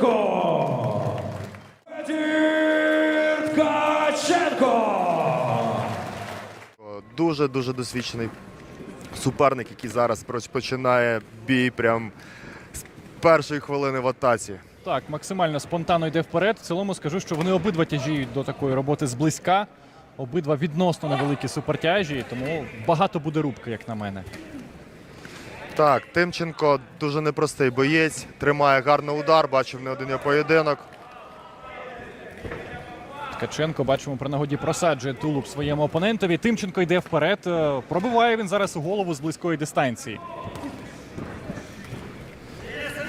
Ткаченко! Федір Ткаченко! Дуже дуже досвідчений суперник, який зараз починає бій прям з першої хвилини в атаці. Так, максимально спонтанно йде вперед. В цілому скажу, що вони обидва тяжіють до такої роботи зблизька. Обидва відносно невеликі супертяжі, тому багато буде рубки, як на мене. Так, Тимченко дуже непростий боєць, тримає гарний удар, бачив не один його поєдинок. Ткаченко, бачимо, при нагоді просаджує тулуб своєму опонентові. Тимченко йде вперед. Е, Пробиває він зараз у голову з близької дистанції.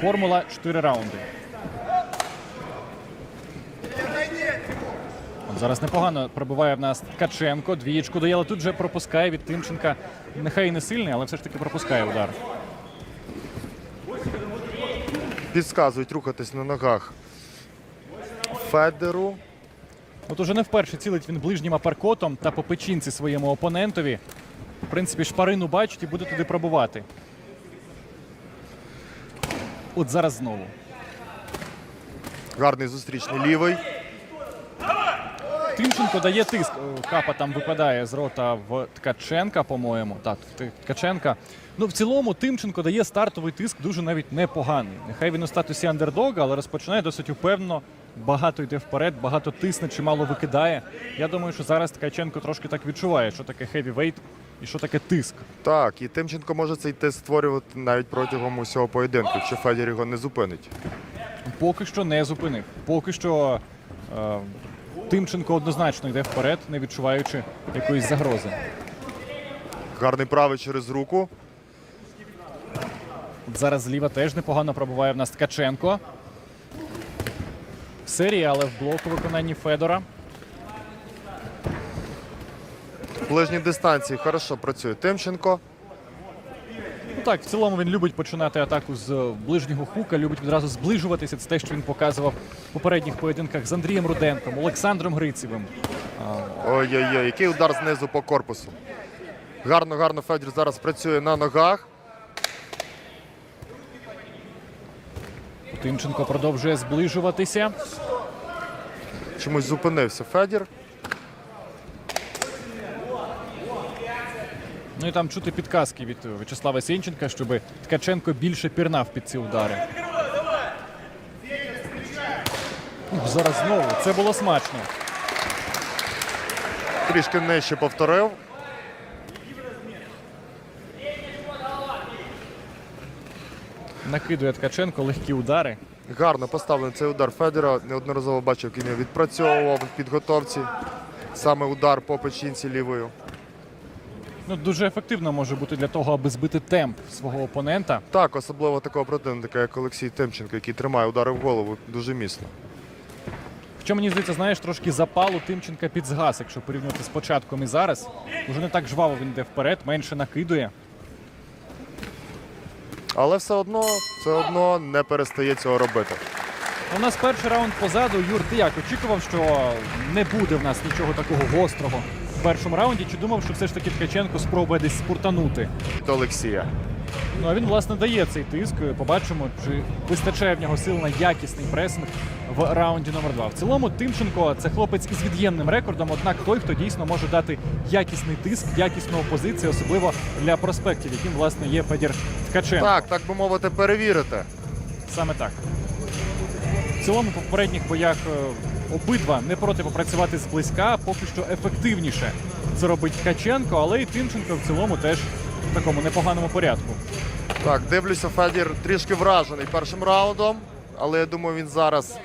Формула 4 раунди. Зараз непогано пробиває в нас Ткаченко. Двієчку дає, але тут же пропускає від Тимченка. Нехай і не сильний, але все ж таки пропускає удар. Підсказують рухатись на ногах Федеру. От уже не вперше цілить він ближнім апаркотом та по печінці своєму опонентові. В принципі, шпарину бачить і буде туди пробувати. От зараз знову. Гарний зустрічний лівий. Тимченко дає тиск. Е, Капа там випадає з рота в Ткаченка, по-моєму. Так, Ткаченка. Ну, в цілому, Тимченко дає стартовий тиск дуже навіть непоганий. Нехай він у статусі андердога, але розпочинає досить упевнено. Багато йде вперед, багато тисне, чимало викидає. Я думаю, що зараз Ткаченко трошки так відчуває, що таке хевівейт і що таке тиск. Так, і Тимченко може цей тест створювати навіть протягом усього поєдинку, якщо Федір його не зупинить. Поки що не зупинив. Поки що е, Тимченко однозначно йде вперед, не відчуваючи якоїсь загрози. Гарний правий через руку. От Зараз зліва теж непогано пробуває в нас Ткаченко. Серія, але в блоку виконанні Федора. В ближній дистанції хорошо працює Тимченко. Ну так, в цілому він любить починати атаку з ближнього хука, любить відразу зближуватися. Це те, що він показував в попередніх поєдинках з Андрієм Руденком, Олександром Грицевим. Ой-ой-ой, який удар знизу по корпусу. Гарно, гарно Федір зараз працює на ногах. Тимченко продовжує зближуватися. Чомусь зупинився Федір. Ну і там чути підказки від В'ячеслава Сінченка, щоб Ткаченко більше пірнав під ці удари. Ух, Зараз знову. Це було смачно. Трішки нижче повторив. Накидує Ткаченко легкі удари. Гарно поставлений цей удар Федора. Неодноразово бачив, як він відпрацьовував в підготовці. Саме удар по печінці лівою. Ну, дуже ефективно може бути для того, аби збити темп свого опонента. Так, особливо такого противника, як Олексій Тимченко, який тримає удари в голову дуже міцно. Хоча мені здається, знаєш, трошки запалу Тимченка підзгас, якщо порівнювати з початком і зараз. Уже не так жваво він йде вперед, менше накидує. Але все одно, все одно не перестає цього робити. У нас перший раунд позаду. Юр, ти як очікував, що не буде в нас нічого такого гострого в першому раунді? Чи думав, що все ж таки Ткаченко спробує десь спуртанути? Від Олексія. Ну а він власне дає цей тиск. Побачимо, чи вистачає в нього сил на якісний пресинг в раунді номер 2 В цілому Тимченко це хлопець із від'ємним рекордом. Однак той, хто дійсно може дати якісний тиск, якісну опозицію, особливо для проспектів, яким власне є Федір Ткаченко. Так, так би мовити, перевірити. Саме так. В цілому, по попередніх боях е, обидва не проти попрацювати зблизька, поки що ефективніше це робить Ткаченко, але і Тимченко в цілому теж в такому непоганому порядку. Так, дивлюся, Федір трішки вражений першим раундом, але я думаю, він зараз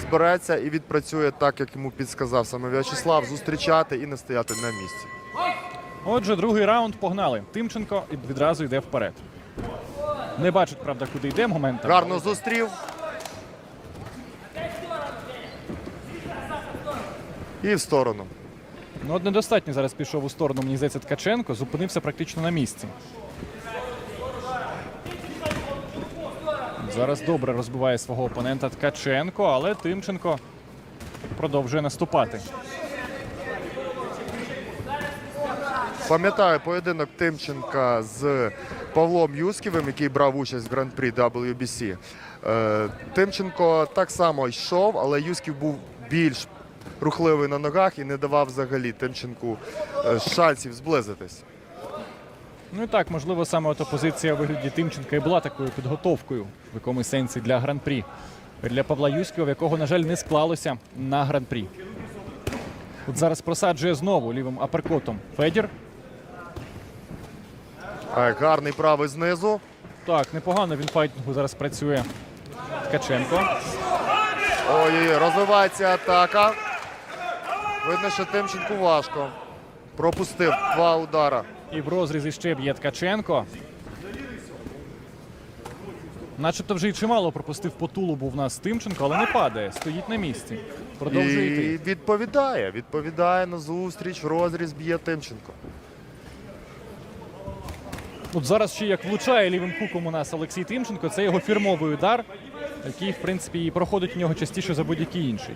збереться і відпрацює так, як йому підсказав саме В'ячеслав, зустрічати і не стояти на місці. Отже, другий раунд погнали. Тимченко відразу йде вперед. Не бачить, правда, куди йде моментом. Гарно зустрів. І в сторону. Ну, от недостатньо зараз пішов у сторону, мені здається, Ткаченко, зупинився практично на місці. Зараз добре розбиває свого опонента Ткаченко, але Тимченко продовжує наступати. Пам'ятаю поєдинок Тимченка з Павлом Юсківим, який брав участь в гран-прі WBC. Е, Тимченко так само йшов, але Юсків був більш рухливий на ногах і не давав взагалі Тимченку е, шансів зблизитись. Ну і так, можливо, саме ото позиція у вигляді Тимченка і була такою підготовкою в якомусь сенсі для гран-прі. Для Павла Юського, в якого, на жаль, не склалося на гран-прі. От зараз просаджує знову лівим аперкотом Федір. Е, Гарний правий знизу. Так, непогано він файтингу зараз працює. Ткаченко. Ой, розвивається атака. Видно, що Тимченку важко. Пропустив два удара. І в розрізі ще б'є Ткаченко. Начебто вже й чимало пропустив по тулубу в нас Тимченко, але не падає, стоїть на місці. Продовжує І йти. відповідає. Відповідає на зустріч. Розріз б'є Тимченко. От зараз ще як влучає лівим хуком у нас Олексій Тимченко, це його фірмовий удар, який, в принципі, і проходить у нього частіше за будь-який інший.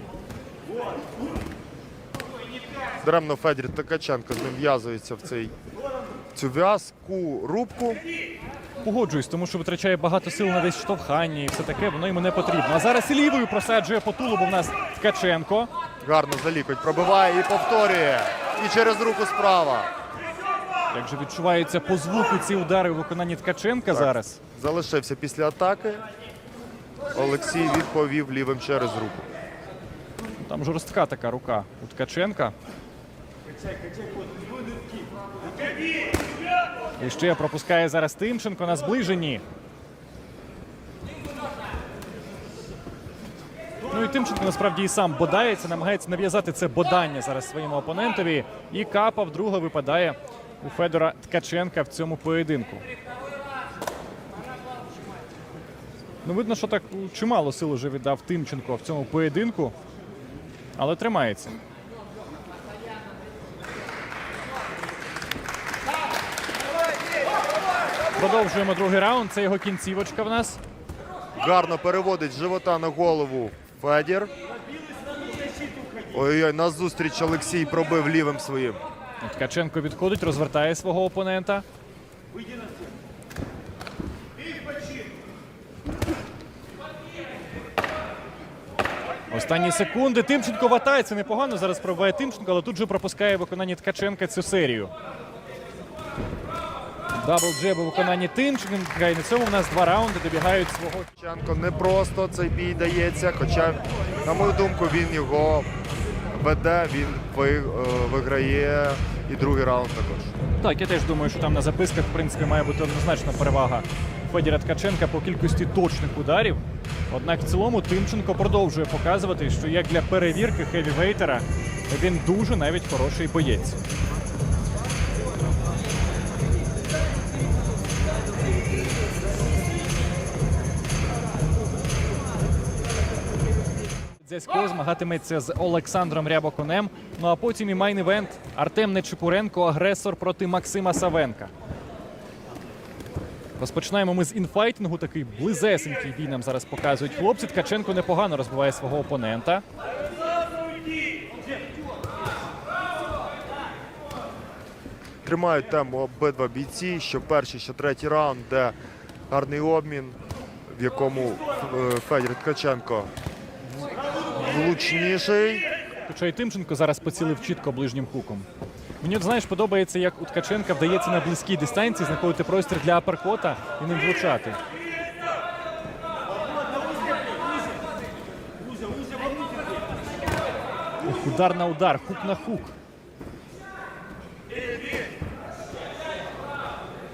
Даремно Федір Ткаченко з ним в'язується в цей в цю в'язку рубку. Погоджуюсь, тому що витрачає багато сил на десь штовхання і все таке, воно йому не потрібно. А зараз і лівою просаджує по тулубу в нас Ткаченко. Гарно за лікоть пробиває і повторює. І через руку справа. Як же відчуваються по звуку ці удари у виконанні Ткаченка зараз. Залишився після атаки. Олексій відповів лівим через руку. Там жорстка така рука у Ткаченка. І ще пропускає зараз Тимченко на зближенні. Ну і Тимченко насправді і сам бодається, намагається нав'язати це бодання зараз своєму опонентові. І капа вдруге випадає у Федора Ткаченка в цьому поєдинку. Ну, видно, що так чимало сил вже віддав Тимченко в цьому поєдинку, але тримається. Продовжуємо другий раунд. Це його кінцівочка в нас. Гарно переводить з живота на голову Федір. Ой-ой, на зустріч Олексій пробив лівим своїм. Ткаченко відходить, розвертає свого опонента. Останні секунди. Тимченко ватається непогано. Зараз пробиває Тимченко, але тут же пропускає виконання Ткаченка цю серію. Дабл джеб у виконанні Тимченка. І на цьому в нас два раунди добігають свого. Ченко не просто цей бій дається, хоча, на мою думку, він його веде, він е, виграє і другий раунд також. Так, я теж думаю, що там на записках в принципі має бути однозначна перевага Федіра Ткаченка по кількості точних ударів. Однак в цілому Тимченко продовжує показувати, що як для перевірки хевівейтера він дуже навіть хороший боєць. Дзясько змагатиметься з Олександром Рябоконем. Ну а потім і майн-івент Артем Нечипуренко, агресор проти Максима Савенка. Розпочинаємо ми з інфайтингу. Такий близесенький бій нам зараз показують хлопці. Ткаченко непогано розбиває свого опонента. Тримають тему обидва бійці, що перший, що третій раунд, де гарний обмін, в якому е, Федір Ткаченко влучніший. Хоча і Тимченко зараз поцілив чітко ближнім хуком. Мені, знаєш, подобається, як у Ткаченка вдається на близькій дистанції знаходити простір для аперкота і ним влучати. Удар на удар, хук на хук.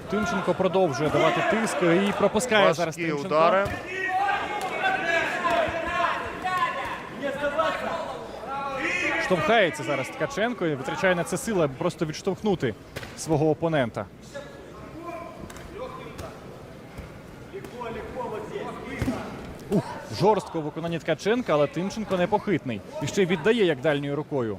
Тимченко продовжує давати тиск і пропускає зараз Важкі Тимченко. удари. Штовхається зараз Ткаченко і витрачає на це сили, аби просто відштовхнути свого опонента. Ух, жорстко в виконанні Ткаченка, але Тимченко непохитний. І ще й віддає як дальньою рукою.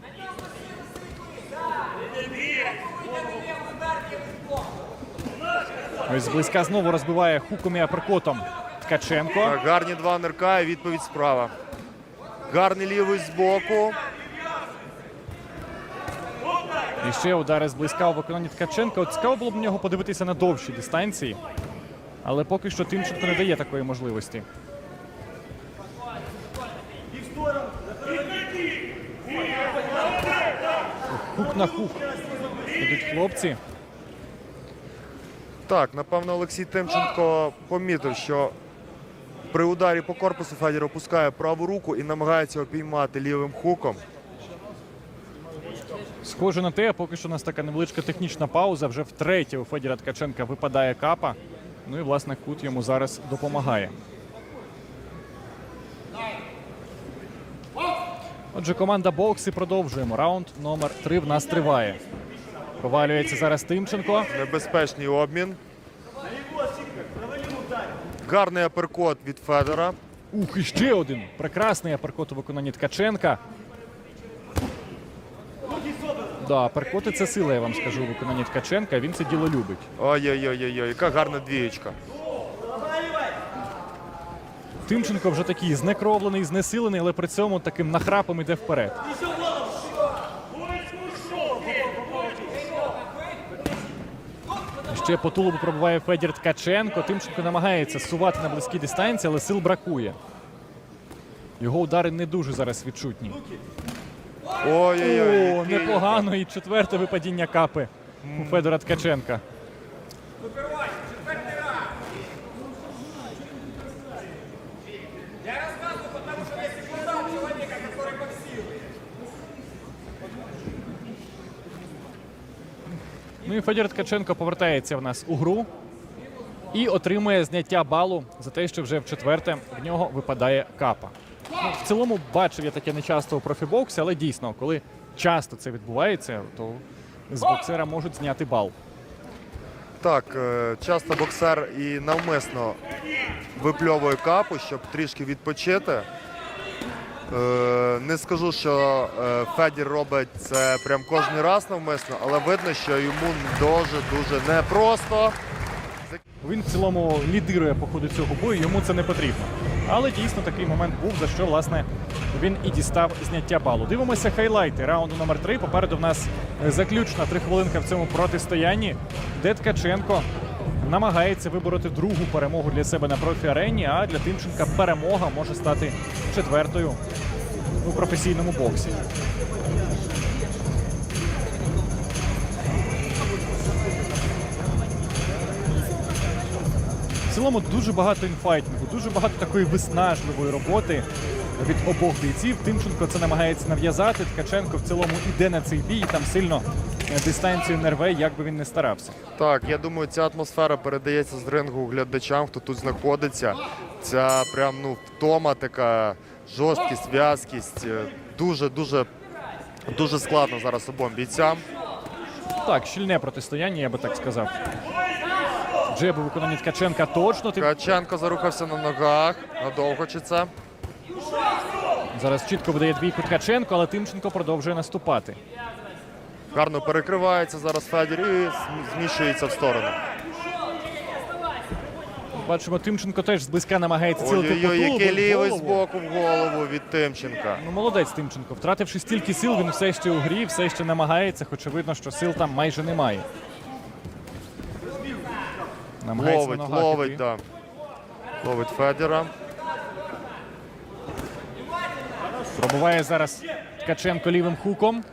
Ось зблизька знову розбиває хуком і аперкотом Ткаченко. Гарні два нирка і відповідь справа. Гарний лівий збоку. І ще удари зблизька у виконанні Ткаченка. От цікаво було б нього подивитися на довші дистанції. Але поки що Тимченко не дає такої можливості. Хук на хук. Ідуть хлопці. Так, напевно, Олексій Тимченко помітив, що при ударі по корпусу Федір опускає праву руку і намагається опіймати лівим хуком. Схоже на те, поки що у нас така невеличка технічна пауза. Вже втретє у Федіра Ткаченка випадає капа. Ну і власне кут йому зараз допомагає. Отже, команда бокси продовжуємо. Раунд номер 3 в нас триває. Провалюється зараз Тимченко. Небезпечний обмін. Гарний аперкот від Федора. Ух, і ще один прекрасний аперкот у виконанні Ткаченка. Да, аперкоти це сила, я вам скажу, у виконанні Ткаченка. Він це діло любить. Ой-ой-ой, яка гарна двієчка. Тимченко вже такий знекровлений, знесилений, але при цьому таким нахрапом іде вперед. Ще по тулубу пробуває Федір Ткаченко. Тимченко намагається сувати на близькій дистанції, але сил бракує. Його удари не дуже зараз відчутні. Ой-ой-ой. О, непогано. І четверте випадіння капи у Федора Ткаченка. Ну і Федір Ткаченко повертається в нас у гру і отримує зняття балу за те, що вже в четверте в нього випадає капа. Ну, в цілому бачив я таке нечасто у профібоксі, але дійсно, коли часто це відбувається, то з боксера можуть зняти бал. Так, е, часто боксер і навмисно випльовує капу, щоб трішки відпочити. Е, Не скажу, що е, Федір робить це прям кожен раз навмисно, але видно, що йому дуже-дуже непросто. Він в цілому лідирує по ходу цього бою, йому це не потрібно. Але дійсно такий момент був, за що власне він і дістав зняття балу. Дивимося хайлайти раунду номер 3 Попереду в нас е, заключна три хвилинка в цьому протистоянні, де Ткаченко намагається вибороти другу перемогу для себе на профі-арені, а для Тимченка перемога може стати четвертою у професійному боксі. В цілому дуже багато інфайтингу, дуже багато такої виснажливої роботи від обох бійців. Тимченко це намагається нав'язати. Ткаченко в цілому іде на цей бій і там сильно е, дистанцію не рве, як би він не старався. Так, я думаю, ця атмосфера передається з рингу глядачам, хто тут знаходиться. Ця прям ну втома така жорсткість, в'язкість. е, Дуже, дуже, дуже складно зараз обом бійцям. Так, щільне протистояння, я би так сказав. Джеби у виконанні Ткаченка точно. Ткаченко зарухався на ногах. Надовго чи це? Зараз чітко видає двійку Ткаченко, але Тимченко продовжує наступати. Гарно перекривається зараз Федір і зм- зміщується в сторону. Бачимо, Тимченко теж зблизька намагається цілити Ой-ой-ой, який лівий з боку в голову від Тимченка. Ну, молодець Тимченко. Втративши стільки сил, він все ще у грі, все ще намагається, хоч видно, що сил там майже немає. Намагається Ловить, на ногах ловить, іти. да. Ловить Федера. Пробуває зараз Ткаченко лівим хуком.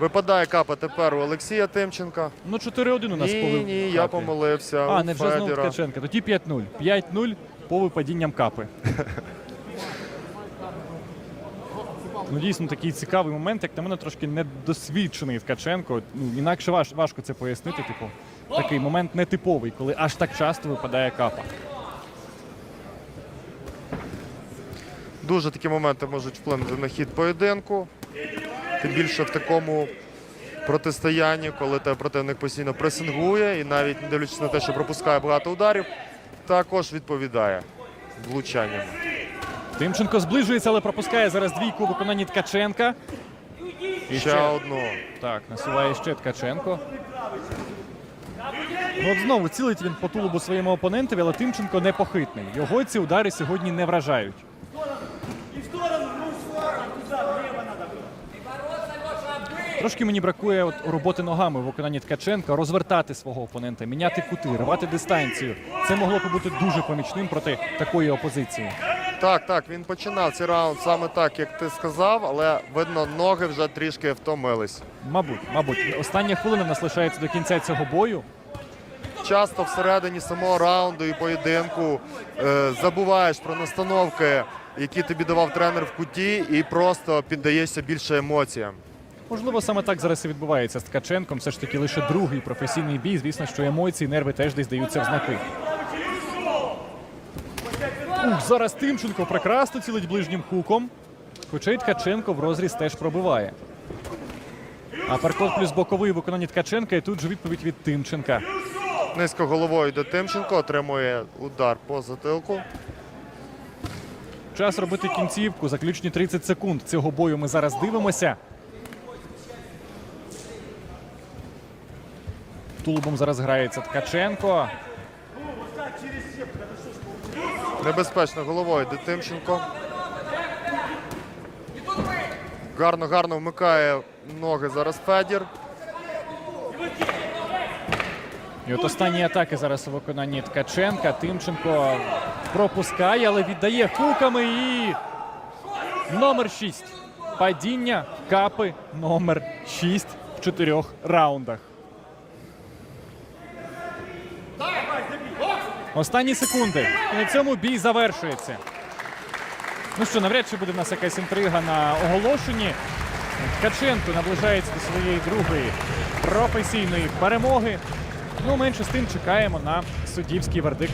Випадає капа тепер у Олексія Тимченка. Ну, 4-1 у нас Ні, ви- ні, я помилився. А, у не вже знову. Ткаченка. Тоді 5-0. 5-0 по випадінням капи. Ну, дійсно такий цікавий момент, як на мене, трошки недосвідчений Ткаченко. Ну, інакше важ, важко це пояснити. Типу, такий момент нетиповий, коли аж так часто випадає капа. Дуже такі моменти можуть вплинути на хід поєдинку. Тим більше в такому протистоянні, коли тебе противник постійно пресингує і навіть не дивлячись на те, що пропускає багато ударів, також відповідає влучанням. Тимченко зближується, але пропускає зараз двійку у виконанні Ткаченка. І Ще одну. Так, насуває ще Ткаченко. Ну, от знову цілить він по тулубу своєму опонентові, але Тимченко непохитний. Його ці удари сьогодні не вражають. Трошки мені бракує от роботи ногами в виконанні Ткаченка, розвертати свого опонента, міняти кути, рвати дистанцію. Це могло б бути дуже помічним проти такої опозиції. Так, так, він починав цей раунд саме так, як ти сказав, але видно, ноги вже трішки втомились. Мабуть, мабуть, остання хвилина в нас лишається до кінця цього бою. Часто всередині самого раунду і поєдинку е, забуваєш про настановки, які тобі давав тренер в куті, і просто піддаєшся більше емоціям. Можливо, саме так зараз і відбувається з Ткаченком. Все ж таки лише другий професійний бій. Звісно, що емоції, нерви теж десь даються в знаки. Ух, зараз Тимченко прекрасно цілить ближнім хуком. Хоча й Ткаченко в розріз теж пробиває. Аперкот плюс боковий у виконанні Ткаченка, і тут же відповідь від Тимченка. Низько головою йде Тимченко, отримує удар по затилку. Час робити кінцівку. Заключні 30 секунд цього бою ми зараз дивимося. Тулубом зараз грається Ткаченко. Небезпечно головою йде Тимченко. Гарно, гарно вмикає ноги зараз Федір. І от останні атаки зараз у виконанні Ткаченка. Тимченко пропускає, але віддає хуками і номер 6. Падіння капи номер 6 в чотирьох раундах. Останні секунди. І на цьому бій завершується. Ну що, навряд чи буде в нас якась інтрига на оголошенні. Ткаченко наближається до своєї другої професійної перемоги. Ну, менше з тим чекаємо на суддівський вердикт.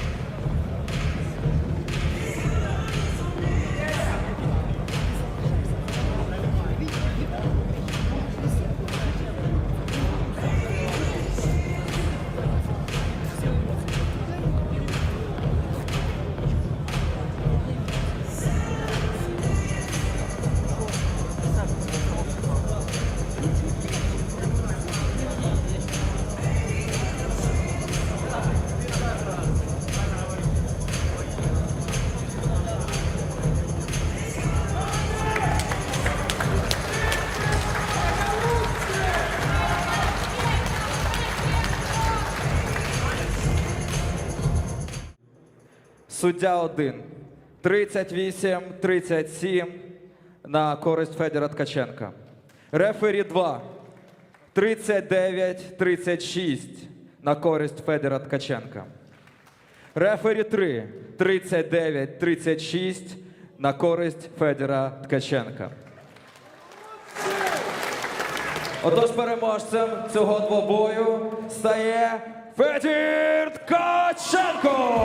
Суддя 1. 38-37 на користь Федора Ткаченка. Рефері 2. 39-36 на користь Федора Ткаченка. Рефері 3. 39-36 на користь Федора Ткаченка. Отож переможцем цього двобою стає Федір Ткаченко!